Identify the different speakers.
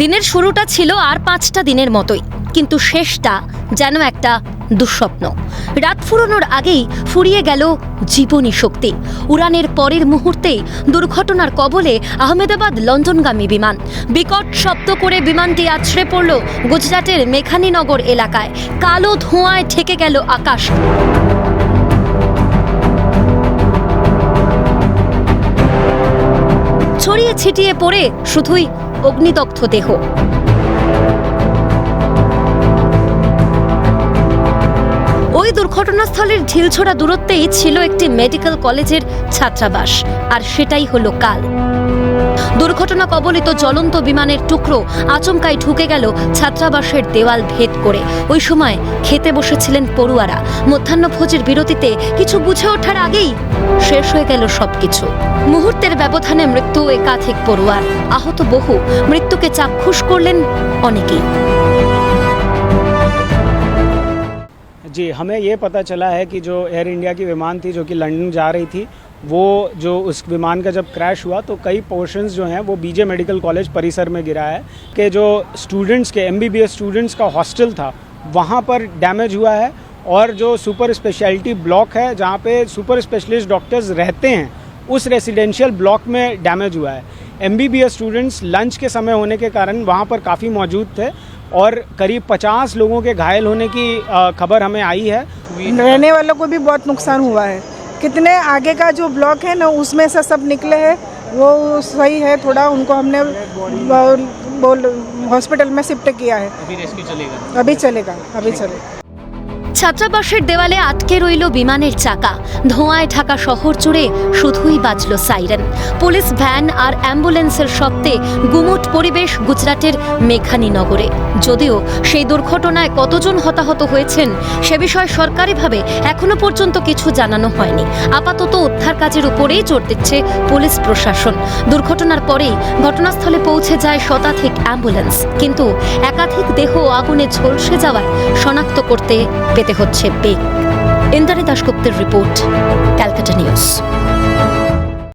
Speaker 1: দিনের শুরুটা ছিল আর পাঁচটা দিনের মতোই, কিন্তু শেষটা যেন একটা দুঃস্বপ্ন। রাত ফুরোনোর আগেই ফুরিয়ে গেল জীবনী শক্তি। উড়ানের পরের মুহূর্তেই দুর্ঘটনার কবলে আহমেদাবাদ লন্ডনগামী বিমান। বিকট শব্দ করে বিমানটি আছড়ে পড়ল গুজরাটের মেখানীনগর এলাকায়। কালো ধোঁয়ায় ঠেকে গেল আকাশ। ছড়িয়ে ছিটিয়ে পড়ে শুধুই অগ্নিদগ্ধ দেহ ওই দুর্ঘটনাস্থলের ঢিলছোড়া দূরত্বেই ছিল একটি মেডিকেল কলেজের ছাত্রাবাস, আর সেটাই হলো কাল। দুর্ঘটনা কবলিত জ্বলন্ত বিমানের টুকরো আচমকায় ঢুকে গেল ছাত্রাবাসের দেওয়াল ভেদ করে। ওই সময় খেতে বসেছিলেন পড়ুয়ারা। মধ্যাহ্নভোজের বিরতিতে কিছু বুঝে ওঠার আগেই শেষ হয়ে গেল সবকিছু। মুহূর্তের ব্যবধানে মৃত্যু একাধিক পড়ুয়ার। আহত বহু। মৃত্যুকে চাক্ষুষ করলেন অনেকেই।
Speaker 2: जी, हमें ये पता चला है कि जो एयर इंडिया की विमान थी, जो कि लंदन जा रही थी, वो जो उस विमान का जब क्रैश हुआ तो कई पोर्शंस जो हैं, वो बीजे मेडिकल कॉलेज परिसर में गिरा है, कि जो स्टूडेंट्स के एमबीबीएस स्टूडेंट्स का हॉस्टल था, वहाँ पर डैमेज हुआ है, और जो सुपर स्पेशलिटी ब्लॉक है, जहाँ पे सुपर स्पेशलिस्ट डॉक्टर्स रहते हैं, उस रेसिडेंशियल ब्लॉक में डैमेज हुआ है। एमबीबीएस स्टूडेंट्स लंच के समय होने के कारण वहाँ पर काफ़ी मौजूद थे और करीब 50 लोगों के घायल होने की खबर हमें आई है।
Speaker 3: रहने वालों को भी बहुत नुकसान हुआ है। कितने आगे का जो ब्लॉक है ना उसमें से सब निकले हैं। वो सही है थोड़ा उनको हमने बोल हॉस्पिटल में शिफ्ट किया है। अभी रेस्क्यू चलेगा? अभी चलेगा अभी चलेगा।
Speaker 1: ছাত্রাবাসের দেওয়ালে আটকে রইল বিমানের চাকা। ধোঁয়ায় ঢাকা শহর জুড়ে শুধুই বাজল সাইরেন। পুলিশ ভ্যান আর অ্যাম্বুলেন্সের শব্দে গুমট পরিবেশ গুজরাটের মেঘানী নগরে। যদিও সেই দুর্ঘটনায় কতজন হতাহত হয়েছেন, সে বিষয়ে সরকারিভাবে এখনও পর্যন্ত কিছু জানানো হয়নি। আপাতত উদ্ধার কাজের উপরেই জোর দিচ্ছে পুলিশ প্রশাসন। দুর্ঘটনার পরেই ঘটনাস্থলে পৌঁছে যায় শতাধিক অ্যাম্বুলেন্স। কিন্তু একাধিক দেহ আগুনে ঝলসে যাওয়ায় শনাক্ত করতে পেতে হচ্ছে বেগ। ইন্দ্রাণী দাশগুপ্তের রিপোর্ট ক্যালকাটা নিউজ।